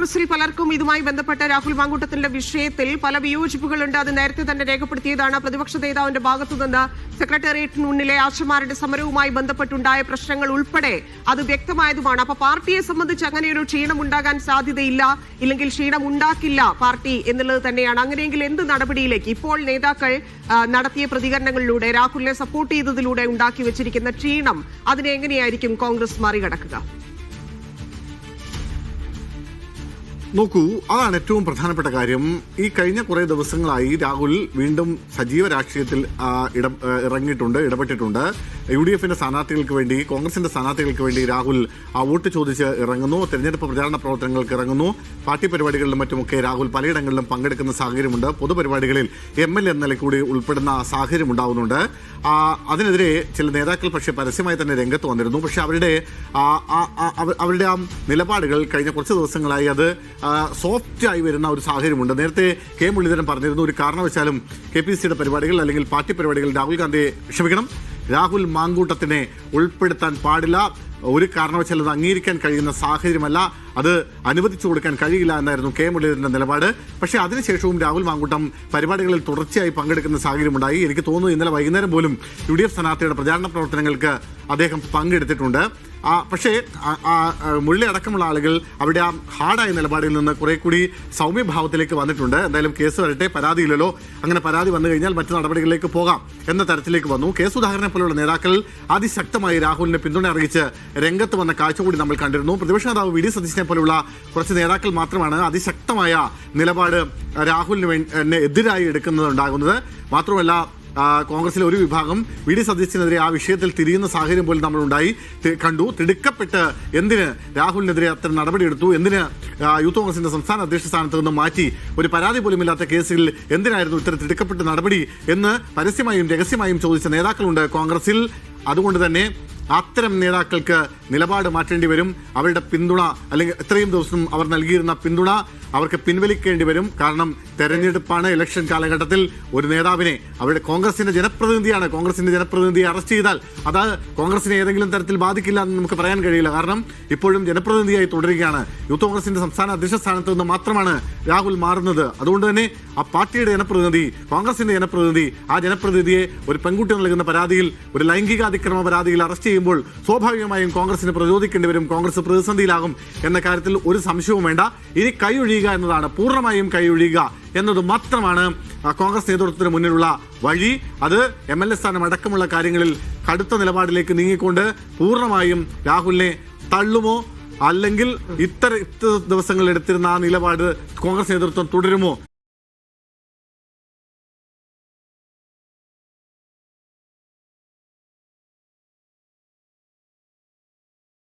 കോൺഗ്രസിൽ പലർക്കും ഇതുമായി ബന്ധപ്പെട്ട രാഹുൽ മാങ്കൂട്ടത്തിന്റെ വിഷയത്തിൽ പല വിയോജിപ്പുകളുണ്ട്. അത് നേരത്തെ തന്നെ രേഖപ്പെടുത്തിയതാണ്. പ്രതിപക്ഷ നേതാവിന്റെ ഭാഗത്തുനിന്ന് സെക്രട്ടേറിയറ്റിന് മുന്നിലെ ആശമാരുടെ സമരവുമായി ബന്ധപ്പെട്ടുണ്ടായ പ്രശ്നങ്ങൾ ഉൾപ്പെടെ അത് വ്യക്തമായതുമാണ്. അപ്പൊ പാർട്ടിയെ സംബന്ധിച്ച് അങ്ങനെയൊരു ക്ഷീണം ഉണ്ടാകാൻ സാധ്യതയില്ല. ഇല്ലെങ്കിൽ ക്ഷീണം ഉണ്ടാക്കില്ല പാർട്ടി എന്നുള്ളത് തന്നെയാണ്. അങ്ങനെയെങ്കിൽ എന്ത് നടപടിയിലേക്ക്? ഇപ്പോൾ നേതാക്കൾ നടത്തിയ പ്രതികരണങ്ങളിലൂടെ രാഹുലിനെ സപ്പോർട്ട് ചെയ്തതിലൂടെ ഉണ്ടാക്കി വെച്ചിരിക്കുന്ന ക്ഷീണം അതിനെ എങ്ങനെയായിരിക്കും കോൺഗ്രസ് മറികടക്കുക? നോക്കൂ അതാണ് ഏറ്റവും പ്രധാനപ്പെട്ട കാര്യം. ഈ കഴിഞ്ഞ കുറേ ദിവസങ്ങളായി രാഹുൽ വീണ്ടും സജീവ രാഷ്ട്രീയത്തിൽ ഇട ഇറങ്ങിയിട്ടുണ്ട് ഇടപെട്ടിട്ടുണ്ട്. യു ഡി എഫിന്റെ സ്ഥാനാർത്ഥികൾക്ക് വേണ്ടി കോൺഗ്രസിന്റെ സ്ഥാനാർത്ഥികൾക്ക് വേണ്ടി രാഹുൽ വോട്ട് ചോദിച്ച് ഇറങ്ങുന്നു തെരഞ്ഞെടുപ്പ് പ്രചാരണ പ്രവർത്തനങ്ങൾക്ക് ഇറങ്ങുന്നു. പാർട്ടി പരിപാടികളിലും മറ്റുമൊക്കെ രാഹുൽ പലയിടങ്ങളിലും പങ്കെടുക്കുന്ന സാഹചര്യമുണ്ട്. പൊതുപരിപാടികളിൽ എം എൽ എ എന്ന കൂടി ഉൾപ്പെടുന്ന സാഹചര്യം ഉണ്ടാവുന്നുണ്ട്. അതിനെതിരെ ചില നേതാക്കൾ പക്ഷേ പരസ്യമായി തന്നെ രംഗത്ത് വന്നിരുന്നു. പക്ഷേ അവരുടെ അവരുടെ ആ നിലപാടുകൾ കഴിഞ്ഞ കുറച്ച് ദിവസങ്ങളായി അത് സോഫ്റ്റ് ആയി വരുന്ന ഒരു സാഹചര്യമുണ്ട്. നേരത്തെ കെ മുരളീധരൻ പറഞ്ഞിരുന്നു ഒരു കാരണവശാലും കെ പി സിയുടെ പരിപാടികൾ അല്ലെങ്കിൽ പാർട്ടി പരിപാടികൾ രാഹുൽ ഗാന്ധിയെ ക്ഷമിക്കണം. രാഹുൽ മാങ്കൂട്ടത്തിനെ ഉൾപ്പെടുത്താൻ പാടില്ല. ഒരു കാരണവശാലും അത് അംഗീകരിക്കാൻ കഴിയുന്ന സാഹചര്യമല്ല. അത് അനുവദിച്ചു കൊടുക്കാൻ കഴിയില്ല എന്നായിരുന്നു കെ മുരളീധരന്റെ നിലപാട്. പക്ഷേ അതിനുശേഷവും രാഹുൽ മാങ്കൂട്ടം പരിപാടികളിൽ തുടർച്ചയായി പങ്കെടുക്കുന്ന സാഹചര്യമുണ്ടായി. എനിക്ക് തോന്നുന്നു ഇന്നലെ വൈകുന്നേരം പോലും യു ഡി എഫ് സ്ഥാനാർത്ഥിയുടെ പ്രചാരണ പ്രവർത്തനങ്ങൾക്ക് അദ്ദേഹം പങ്കെടുത്തിട്ടുണ്ട്. പക്ഷേ മുരളി അടക്കമുള്ള ആളുകൾ അവിടെ ആ ഹാർഡായ നിലപാടിൽ നിന്ന് കുറെ കൂടി സൗമ്യഭാവത്തിലേക്ക് വന്നിട്ടുണ്ട്. എന്തായാലും കേസ് വരട്ടെ പരാതിയില്ലല്ലോ. അങ്ങനെ പരാതി വന്നു കഴിഞ്ഞാൽ മറ്റു നടപടികളിലേക്ക് പോകാം എന്ന തരത്തിലേക്ക് വന്നു. കേസ് സുധാകരനെ പോലുള്ള നേതാക്കൾ അതിശക്തമായി രാഹുലിനെ പിന്തുണ അറിയിച്ച് രംഗത്ത് വന്ന കാഴ്ച കൂടി നമ്മൾ കണ്ടിരുന്നു. പ്രതിപക്ഷ നേതാവ് വി ഡി സതീശനെ പോലുള്ള കുറച്ച് നേതാക്കൾ മാത്രമാണ് അതിശക്തമായ നിലപാട് രാഹുലിന് എതിരായി എടുക്കുന്നത് ഉണ്ടാകുന്നത് മാത്രമല്ല കോൺഗ്രസിലെ ഒരു വിഭാഗം വി ഡി സതീശനെതിരെ ആ വിഷയത്തിൽ തിരിയുന്ന സാഹചര്യം പോലും നമ്മളുണ്ടായി. കണ്ടു. തിടുക്കപ്പെട്ട് എന്തിന് രാഹുലിനെതിരെ അത്തരം നടപടിയെടുത്തു? എന്തിന് യൂത്ത് കോൺഗ്രസിന്റെ സംസ്ഥാന അധ്യക്ഷ സ്ഥാനത്ത് നിന്ന് മാറ്റി? ഒരു പരാതി പോലും ഇല്ലാത്ത കേസുകളിൽ എന്തിനായിരുന്നു ഇത്തരം തിടുക്കപ്പെട്ട നടപടി എന്ന് പരസ്യമായും രഹസ്യമായും ചോദിച്ച നേതാക്കളുണ്ട് കോൺഗ്രസിൽ. അതുകൊണ്ട് തന്നെ അത്തരം നേതാക്കൾക്ക് നിലപാട് മാറ്റേണ്ടി വരും. അവരുടെ പിന്തുണ അല്ലെങ്കിൽ ഇത്രയും ദിവസം അവർ നൽകിയിരുന്ന പിന്തുണ അവർക്ക് പിൻവലിക്കേണ്ടി വരും. കാരണം തെരഞ്ഞെടുപ്പാണ് ഇലക്ഷൻ കാലഘട്ടത്തിൽ ഒരു നേതാവിനെ അവരുടെ കോൺഗ്രസിന്റെ ജനപ്രതിനിധിയാണ്. കോൺഗ്രസിന്റെ ജനപ്രതിനിധിയെ അറസ്റ്റ് ചെയ്താൽ അത് കോൺഗ്രസിനെ ഏതെങ്കിലും തരത്തിൽ ബാധിക്കില്ല എന്ന് നമുക്ക് പറയാൻ കഴിയില്ല. കാരണം ഇപ്പോഴും ജനപ്രതിനിധിയായി തുടരുകയാണ്. യൂത്ത് കോൺഗ്രസിന്റെ സംസ്ഥാന അധ്യക്ഷ സ്ഥാനത്ത് നിന്ന് മാത്രമാണ് രാഹുൽ മാറുന്നത്. അതുകൊണ്ട് തന്നെ ആ പാർട്ടിയുടെ ജനപ്രതിനിധി കോൺഗ്രസിന്റെ ജനപ്രതിനിധി ആ ജനപ്രതിനിധിയെ ഒരു പെൺകുട്ടി നൽകുന്ന പരാതിയിൽ ഒരു ലൈംഗിക അതിക്രമ പരാതിയിൽ അറസ്റ്റ് ചെയ്യുമ്പോൾ സ്വാഭാവികമായും കോൺഗ്രസിന് പ്രതിരോധിക്കേണ്ടി വരും കോൺഗ്രസ് പ്രതിസന്ധിയിലാകും എന്ന കാര്യത്തിൽ ഒരു സംശയവും വേണ്ട. ഇനി കൈയൊഴിയുക എന്നതാണ് പൂർണമായും കൈയൊഴിയുക എന്നത് മാത്രമാണ് കോൺഗ്രസ് നേതൃത്വത്തിന് മുന്നിലുള്ള വഴി. അത് എം എൽ എ സ്ഥാനം അടക്കമുള്ള കാര്യങ്ങളിൽ കടുത്ത നിലപാടിലേക്ക് നീങ്ങിക്കൊണ്ട് പൂർണമായും രാഹുലിനെ തള്ളുമോ? അല്ലെങ്കിൽ ഇത്ര ദിവസങ്ങൾ എടുത്തിരുന്ന ആ നിലപാട് കോൺഗ്രസ് നേതൃത്വം തുടരുമോ?